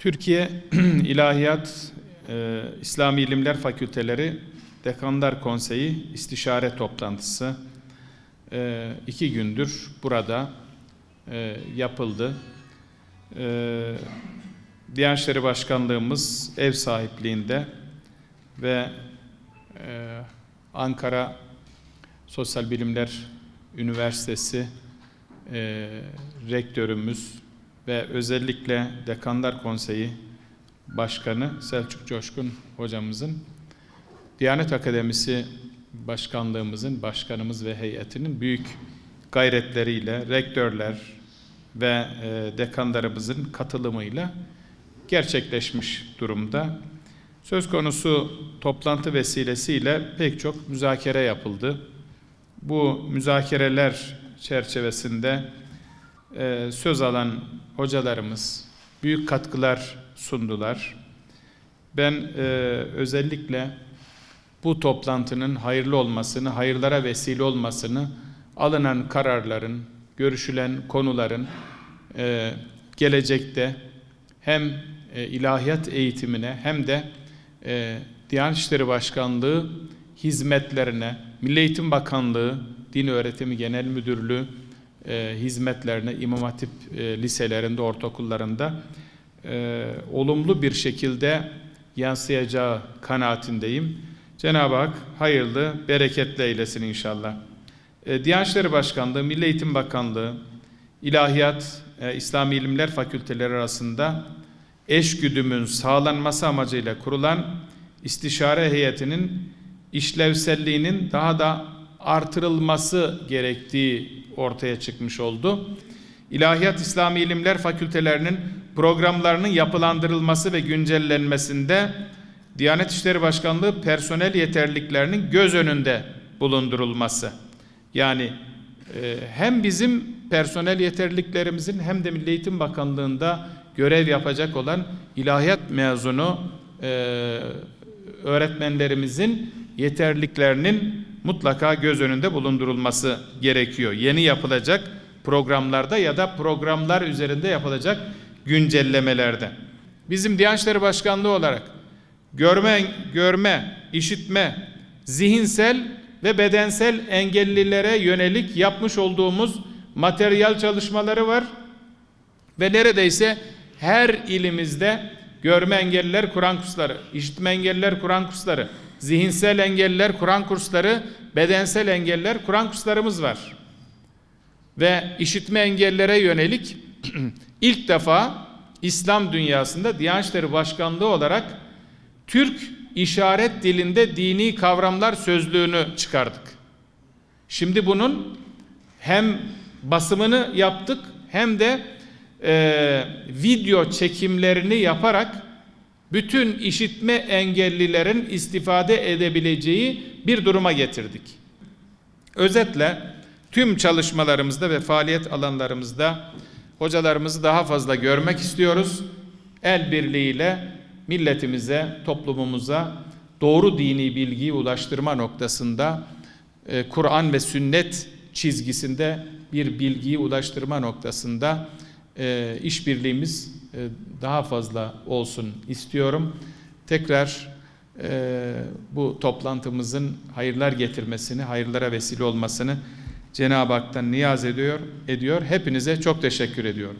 Türkiye İlahiyat e, İslami İlimler Fakülteleri Dekanlar Konseyi İstişare Toplantısı e, iki gündür burada e, yapıldı. E, Diyanet İşleri Başkanlığımız ev sahipliğinde ve e, Ankara Sosyal Bilimler Üniversitesi e, rektörümüz ve özellikle Dekanlar Konseyi Başkanı Selçuk Coşkun hocamızın Diyanet Akademisi Başkanlığımızın, başkanımız ve heyetinin büyük gayretleriyle rektörler ve e, dekanlarımızın katılımıyla gerçekleşmiş durumda. Söz konusu toplantı vesilesiyle pek çok müzakere yapıldı. Bu müzakereler çerçevesinde e, söz alan hocalarımız büyük katkılar sundular. Ben e, özellikle bu toplantının hayırlı olmasını, hayırlara vesile olmasını, alınan kararların, görüşülen konuların e, gelecekte hem e, ilahiyat eğitimine hem de e, Diyanet İşleri Başkanlığı hizmetlerine, Milli Eğitim Bakanlığı, Din Öğretimi Genel Müdürlüğü e, hizmetlerine, İmam Hatip e, liselerinde, ortaokullarında e, olumlu bir şekilde yansıyacağı kanaatindeyim. Cenab-ı Hak hayırlı, bereketli eylesin inşallah. E, Diyanet İşleri Başkanlığı, Milli Eğitim Bakanlığı, İlahiyat, e, İslami İlimler Fakülteleri arasında eş güdümün sağlanması amacıyla kurulan istişare heyetinin işlevselliğinin daha da artırılması gerektiği ortaya çıkmış oldu. İlahiyat İslami İlimler Fakültelerinin programlarının yapılandırılması ve güncellenmesinde Diyanet İşleri Başkanlığı personel yeterliliklerinin göz önünde bulundurulması. Yani e, hem bizim personel yeterliliklerimizin hem de Milli Eğitim Bakanlığı'nda görev yapacak olan ilahiyat mezunu e, öğretmenlerimizin yeterliliklerinin mutlaka göz önünde bulundurulması gerekiyor. Yeni yapılacak programlarda ya da programlar üzerinde yapılacak güncellemelerde. Bizim Diyanet Başkanlığı olarak görme, görme, işitme, zihinsel ve bedensel engellilere yönelik yapmış olduğumuz materyal çalışmaları var ve neredeyse her ilimizde görme engelliler Kur'an kursları, işitme engelliler Kur'an kursları, zihinsel engelliler Kur'an kursları, bedensel engelliler Kur'an kurslarımız var. Ve işitme engellilere yönelik ilk defa İslam dünyasında Diyanet İşleri Başkanlığı olarak Türk işaret dilinde dini kavramlar sözlüğünü çıkardık. Şimdi bunun hem basımını yaptık hem de e, video çekimlerini yaparak bütün işitme engellilerin istifade edebileceği bir duruma getirdik. Özetle tüm çalışmalarımızda ve faaliyet alanlarımızda hocalarımızı daha fazla görmek istiyoruz. El birliğiyle milletimize, toplumumuza doğru dini bilgiyi ulaştırma noktasında e, Kur'an ve sünnet çizgisinde bir bilgiyi ulaştırma noktasında e, işbirliğimiz daha fazla olsun istiyorum. Tekrar e, bu toplantımızın hayırlar getirmesini, hayırlara vesile olmasını Cenab-ı Hak'tan niyaz ediyor, ediyor. Hepinize çok teşekkür ediyorum.